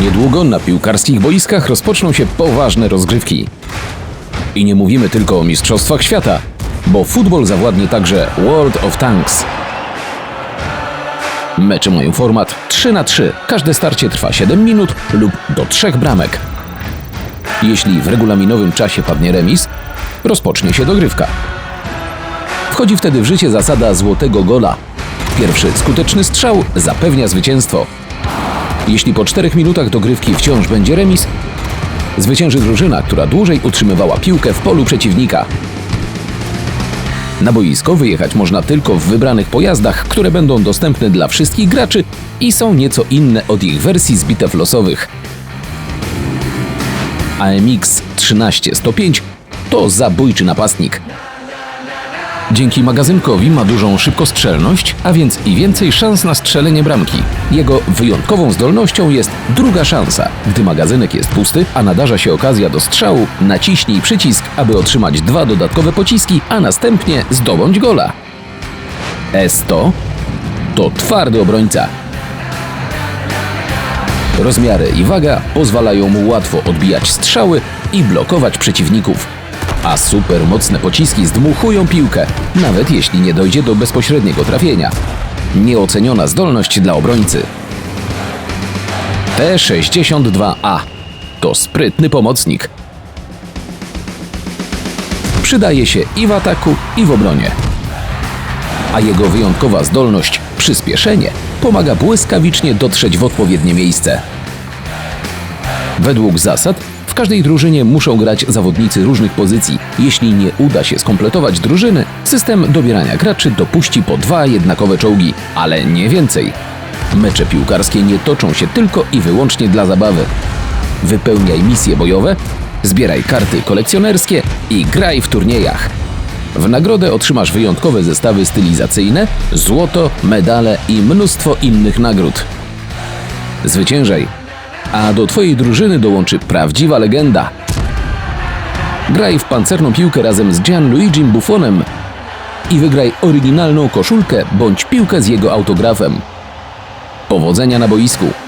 Niedługo na piłkarskich boiskach rozpoczną się poważne rozgrywki. I nie mówimy tylko o Mistrzostwach Świata, bo futbol zawładnie także World of Tanks. Mecze mają format 3 na 3 Każde starcie trwa 7 minut lub do 3 bramek. Jeśli w regulaminowym czasie padnie remis, rozpocznie się dogrywka. Wchodzi wtedy w życie zasada złotego gola. Pierwszy skuteczny strzał zapewnia zwycięstwo. Jeśli po 4 minutach dogrywki wciąż będzie remis, zwycięży drużyna, która dłużej utrzymywała piłkę w polu przeciwnika. Na boisko wyjechać można tylko w wybranych pojazdach, które będą dostępne dla wszystkich graczy i są nieco inne od ich wersji z bitew losowych. AMX 13105 to zabójczy napastnik. Dzięki magazynkowi ma dużą szybkostrzelność, a więc i więcej szans na strzelenie bramki. Jego wyjątkową zdolnością jest druga szansa. Gdy magazynek jest pusty, a nadarza się okazja do strzału, naciśnij przycisk, aby otrzymać dwa dodatkowe pociski, a następnie zdobądź gola. S100 to twardy obrońca. Rozmiary i waga pozwalają mu łatwo odbijać strzały i blokować przeciwników. A super mocne pociski zdmuchują piłkę, nawet jeśli nie dojdzie do bezpośredniego trafienia. Nieoceniona zdolność dla obrońcy. T-62A to sprytny pomocnik. Przydaje się i w ataku, i w obronie. A jego wyjątkowa zdolność przyspieszenie pomaga błyskawicznie dotrzeć w odpowiednie miejsce. Według zasad każdej drużynie muszą grać zawodnicy różnych pozycji. Jeśli nie uda się skompletować drużyny, system dobierania graczy dopuści po dwa jednakowe czołgi, ale nie więcej. Mecze piłkarskie nie toczą się tylko i wyłącznie dla zabawy. Wypełniaj misje bojowe, zbieraj karty kolekcjonerskie i graj w turniejach. W nagrodę otrzymasz wyjątkowe zestawy stylizacyjne, złoto, medale i mnóstwo innych nagród. Zwyciężaj, a do Twojej drużyny dołączy prawdziwa legenda. Graj w pancerną piłkę razem z Gianluigi Buffonem i wygraj oryginalną koszulkę bądź piłkę z jego autografem. Powodzenia na boisku!